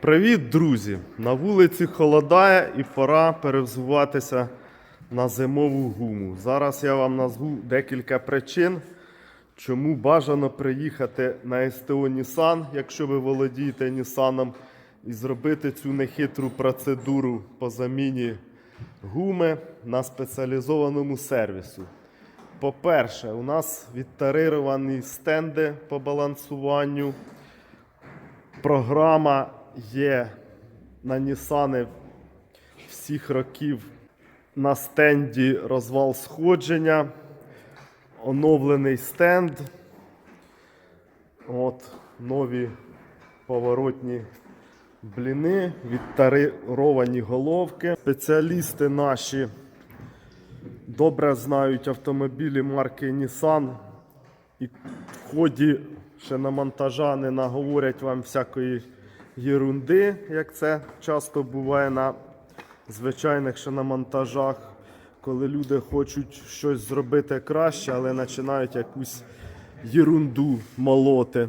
Привіт, друзі! На вулиці холодає і пора перевзуватися на зимову гуму. Зараз я вам назву декілька причин, чому бажано приїхати на СТО Nissan, якщо ви володієте Нісаном, і зробити цю нехитру процедуру по заміні гуми на спеціалізованому сервісу. По-перше, у нас відтарировані стенди по балансуванню. Програма є на Нісани всіх років на стенді розвал сходження, оновлений стенд. От, нові поворотні бліни, відтарировані головки. Спеціалісти наші добре знають автомобілі марки Nissan і в ході ще на монтажа не наговорять вам всякої єрунди, як це часто буває на звичайних ще на монтажах, коли люди хочуть щось зробити краще, але починають якусь єрунду молоти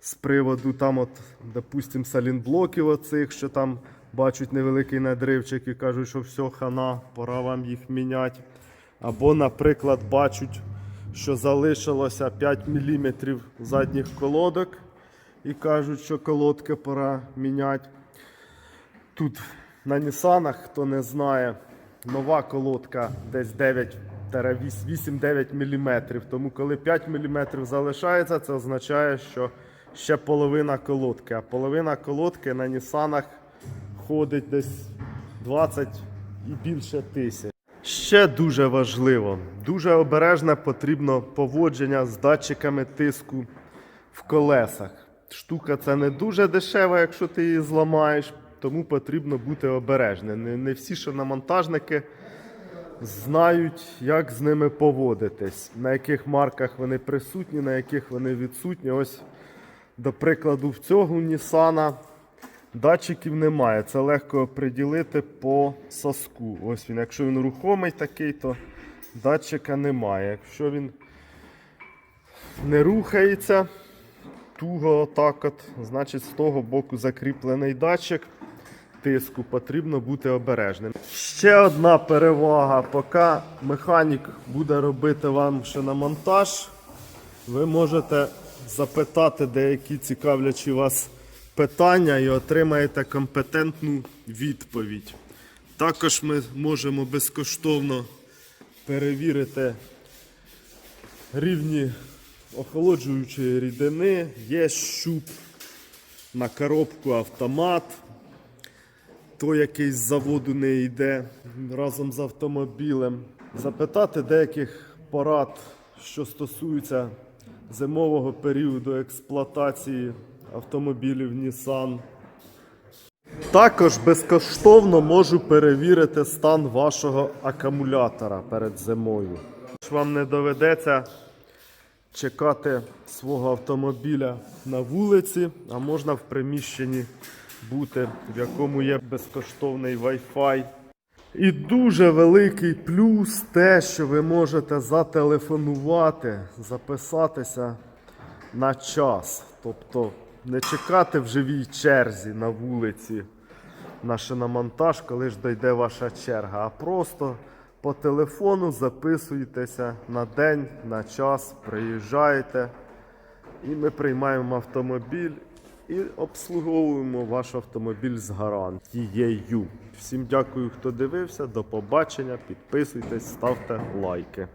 з приводу там, от, допустим, салінблоків оцих, що там бачать невеликий надривчик і кажуть, що все, хана, пора вам їх міняти. Або, наприклад, бачать, що залишилося 5 мм задніх колодок і кажуть, що колодки пора міняти. Тут на Нісанах, хто не знає, нова колодка десь 9-8-9 мм. Тому коли 5 мм залишається, це означає, що ще половина колодки. А половина колодки на Нісанах ходить десь 20 і більше тисяч. Ще дуже важливо, дуже обережне потрібно поводження з датчиками тиску в колесах. Штука це не дуже дешева, якщо ти її зламаєш, тому потрібно бути обережним. Не, не всі шиномонтажники знають, як з ними поводитись, на яких марках вони присутні, на яких вони відсутні. Ось, до прикладу, в цього Нісана датчиків немає. Це легко приділити по соску. Ось він, якщо він рухомий такий, то датчика немає. Якщо він не рухається, туго отак от, значить з того боку закріплений датчик тиску, потрібно бути обережним. Ще одна перевага, поки механік буде робити вам ще на монтаж, ви можете запитати деякі цікавлячі вас питання і отримаєте компетентну відповідь. Також ми можемо безкоштовно перевірити рівні охолоджуючої рідини, є щуп на коробку автомат. Той якийсь заводу не йде разом з автомобілем. Запитати деяких порад, що стосуються зимового періоду експлуатації автомобілів Nissan. Також безкоштовно можу перевірити стан вашого акумулятора перед зимою. Вам не доведеться чекати свого автомобіля на вулиці, а можна в приміщенні бути, в якому є безкоштовний Wi-Fi. І дуже великий плюс те, що ви можете зателефонувати, записатися на час. Тобто не чекати в живій черзі на вулиці на шиномонтаж, коли ж дійде ваша черга, а просто по телефону записуєтеся на день, на час, приїжджаєте, і ми приймаємо автомобіль і обслуговуємо ваш автомобіль з гарантією. Всім дякую, хто дивився. До побачення. Підписуйтесь, ставте лайки.